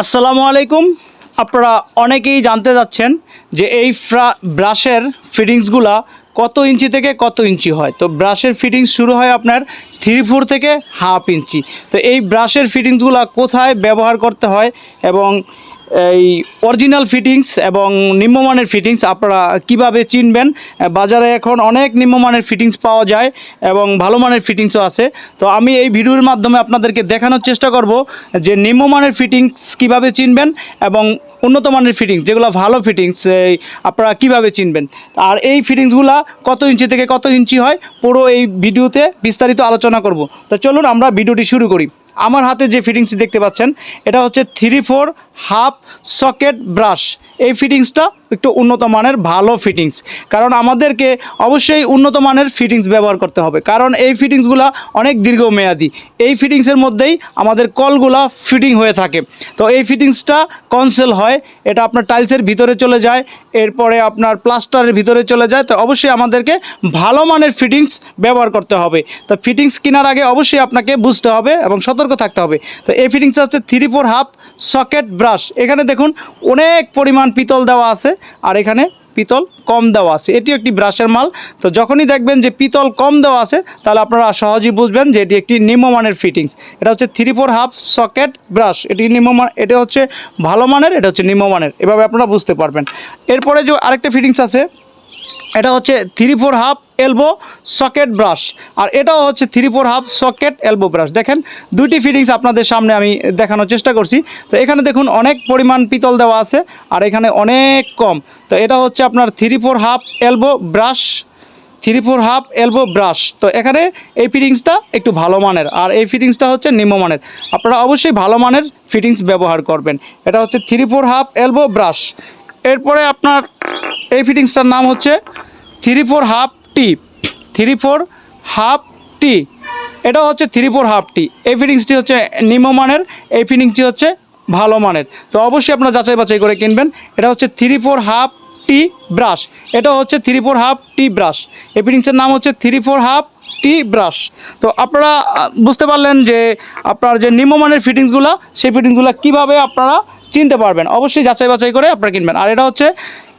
আসসালামু আলাইকুম। আপনারা অনেকেই জানতে যাচ্ছেন যে এই ব্রাশের ফিটিংসগুলা কত ইঞ্চি থেকে কত ইঞ্চি হয়? তো ব্রাশের ফিটিংস শুরু হয় আপনার থ্রি ফোর থেকে হাফ ইঞ্চি। তো এই ব্রাশের ফিটিংসগুলা কোথায় ব্যবহার করতে হয় এবং এই অরিজিনাল ফিটিংস এবং নিম্নমানের ফিটিংস আপনারা কীভাবে চিনবেন? বাজারে এখন অনেক নিম্নমানের ফিটিংস পাওয়া যায় এবং ভালো মানের ফিটিংসও আছে। তো আমি এই ভিডিওর মাধ্যমে আপনাদেরকে দেখানোর চেষ্টা করব যে নিম্নমানের ফিটিংস কীভাবে চিনবেন এবং উন্নত মানের ফিটিংস যেগুলো ভালো ফিটিংস এই আপনারা কীভাবে চিনবেন? আর এই ফিটিংসগুলো কত ইঞ্চি থেকে কত ইঞ্চি হয়, পুরো এই ভিডিওতে বিস্তারিত আলোচনা করব। তো চলুন আমরা ভিডিওটি শুরু করি। আমার হাতে যে ফিটিংস দেখতে পাচ্ছেন, এটা হচ্ছে three four half socket brush. এই ফিটিংসটা একটু উন্নত মানের, ভালো ফিটিংস। কারণ আমাদেরকে অবশ্যই উন্নত মানের ফিটিংস ব্যবহার করতে হবে। কারণ এই ফিটিংসগুলো অনেক দীর্ঘমেয়াদী। এই ফিটিংসের মধ্যেই আমাদের কলগুলা ফিটিং হয়ে থাকে। তো এই ফিটিংসটা কনসেল হয়, এটা আপনার টাইলসের ভিতরে চলে যায়, এরপরে আপনার প্লাস্টারের ভিতরে চলে যায়। তো অবশ্যই আমাদেরকে ভালো মানের ফিটিংস ব্যবহার করতে হবে। তো ফিটিংস কেনার আগে অবশ্যই আপনাকে বুঝতে হবে এবং সতর্ক থাকতে হবে। তো এই ফিটিংসটা হচ্ছে three four half socket brush এখানে দেখুন অনেক পরিমাণ পিতল দেওয়া আছে আর এখানে পিতল কম দেওয়া আছে। এটি একটি ব্রাশের মাল। তো যখনই দেখবেন যে পিতল কম দেওয়া আছে, তাহলে আপনারা সহজেই বুঝবেন যে এটি একটি নিম্নমানের ফিটিংস এটা হচ্ছে three four half socket brush এটি নিম্নমান, এটা হচ্ছে ভালো মানের, এটা হচ্ছে নিম্নমানের। এভাবে আপনারা বুঝতে পারবেন। এরপরে যে আরেকটা ফিটিংস আছে এটা হচ্ছে three four half elbow socket brush আর এটাও হচ্ছে three four half socket elbow brush দেখেন, দুইটি ফিটিংস আপনাদের সামনে আমি দেখানোর চেষ্টা করছি। তো এখানে দেখুন, অনেক পরিমাণ পিতল দেওয়া আছে আর এখানে অনেক কম। তো এটা হচ্ছে আপনার three four half elbow brush three four half elbow brush তো এখানে এই ফিটিংসটা একটু ভালো মানের আর এই ফিটিংসটা হচ্ছে নিম্নমানের আপনারা অবশ্যই ভালো মানের ফিটিংস ব্যবহার করবেন। এটা হচ্ছে three four half elbow brush এরপরে আপনার এই ফিটিংসটার নাম হচ্ছে three four half T, three four half T. এটা হচ্ছে থ্রি ফোর হাফ টি। এই ফিটিংসটি হচ্ছে নিম্নমানের, এই ফিটিংসটি হচ্ছে ভালো মানের তো অবশ্যই আপনারা যাচাই বাছাই করে কিনবেন। এটা হচ্ছে three four half T brush. এটা হচ্ছে three four half T brush. এই ফিটিংসের নাম হচ্ছে three four half T brush. তো আপনারা বুঝতে পারলেন যে আপনার যে নিম্নমানের ফিটিংসগুলো, সেই ফিটিংসগুলো কীভাবে আপনারা চিনতে পারবেন? অবশ্যই যাচাই বাছাই করে আপনারা কিনবেন। আর এটা হচ্ছে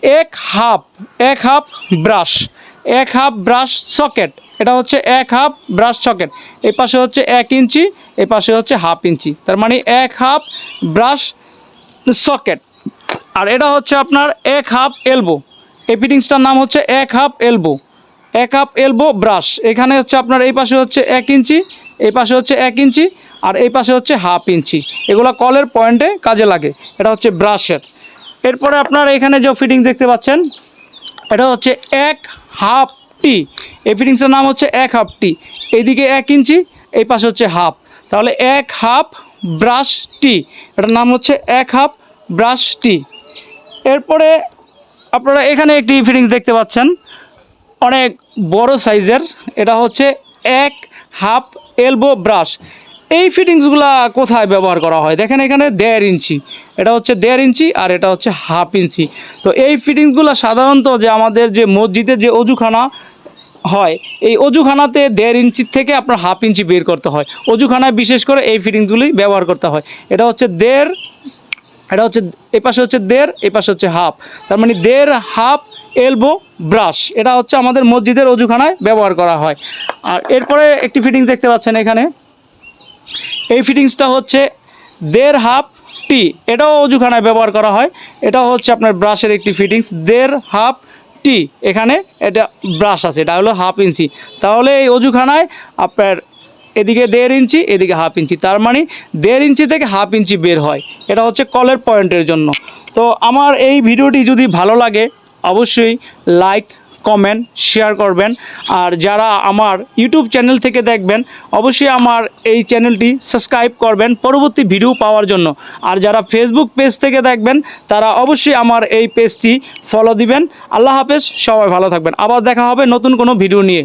এক হাফ এক হাফ ব্রাশ, এক হাফ ব্রাশ সকেট, এটা হচ্ছে এক হাফ ব্রাশ সকেট এই পাশে হচ্ছে এক ইঞ্চি এই পাশে হচ্ছে হাফ ইঞ্চি, তার মানে এক হাফ ব্রাশ সকেট। আর এটা হচ্ছে আপনার এক হাফ এলবো, এই ফিটিংসটার নাম হচ্ছে এক হাফ এলবো, এক হাফ এলবো ব্রাশ, এখানে হচ্ছে আপনার এই পাশে হচ্ছে এক ইঞ্চি, এই পাশে হচ্ছে এক ইঞ্চি, আর এই পাশে হচ্ছে হাফ ইঞ্চি, এগুলো কলের পয়েন্টে কাজে লাগে, এটা হচ্ছে ব্রাশের। এরপরে আপনার এখানে যে ফিটিং দেখতে পাচ্ছেন, এটা হচ্ছে এক হাফ টি। এই ফিটিংসের নাম হচ্ছে এক হাফ টি। এইদিকে এক ইঞ্চি, এই পাশে হচ্ছে হাফ। তাহলে এক হাফ ব্রাশ টি। এটার নাম হচ্ছে এক হাফ ব্রাশ টি। এরপরে আপনারা এখানে একটি ফিটিংস দেখতে পাচ্ছেন। অনেক বড় সাইজের। এটা হচ্ছে এক হাফ এলবো ব্রাশ। এই ফিটিংসগুলা কোথায় ব্যবহার করা হয়? দেখেন এখানে দেড় ইঞ্চি। এটা হচ্ছে দেড় ইঞ্চি আর এটা হচ্ছে হাফ ইঞ্চি। তো এই ফিটিংসগুলো সাধারণত যে আমাদের যে মসজিদের যে অজুখানা হয়, এই অজুখানাতে দেড় ইঞ্চির থেকে আপনার হাফ ইঞ্চি বের করতে হয়। অজুখানায় বিশেষ করে এই ফিটিংসগুলি ব্যবহার করতে হয়। এটা হচ্ছে দেড়, এটা হচ্ছে এ পাশে হচ্ছে দেড়, এ পাশে হচ্ছে হাফ। তার মানে দেড়, হাফ এলবো ব্রাশ এটা হচ্ছে আমাদের মসজিদের অজুখানায় ব্যবহার করা হয়। আর এরপরে একটি ফিটিংস দেখতে পাচ্ছেন এখানে। এই ফিটিংসটা হচ্ছে দেড় হাফ টি। এটাও অজুখানায় ব্যবহার করা হয়। এটা হচ্ছে আপনার ব্রাশের একটি ফিটিংস, দেড় হাফ টি। এখানে এটা ব্রাশ আছে, এটা হলো হাফ ইঞ্চি। তাহলে এই অজুখানায় আপনার এদিকে দেড় ইঞ্চি, এদিকে হাফ ইঞ্চি। তার মানে দেড় ইঞ্চি থেকে হাফ ইঞ্চি বের হয়। এটা হচ্ছে কলের পয়েন্টের জন্য। তো আমার এই ভিডিওটি যদি ভালো লাগে, অবশ্যই লাইক কমেন্ট শেয়ার করবেন। আর যারা আমার ইউটিউব চ্যানেল থেকে দেখবেন, অবশ্যই আমার এই চ্যানেলটি সাবস্ক্রাইব করবেন পরবর্তী ভিডিও পাওয়ার জন্য। আর যারা ফেসবুক পেজ থেকে দেখবেন, তারা অবশ্যই আমার এই পেজটি ফলো দিবেন। আল্লাহ হাফেজ, সবাই ভালো থাকবেন। আবার দেখা হবে নতুন কোনো ভিডিও নিয়ে।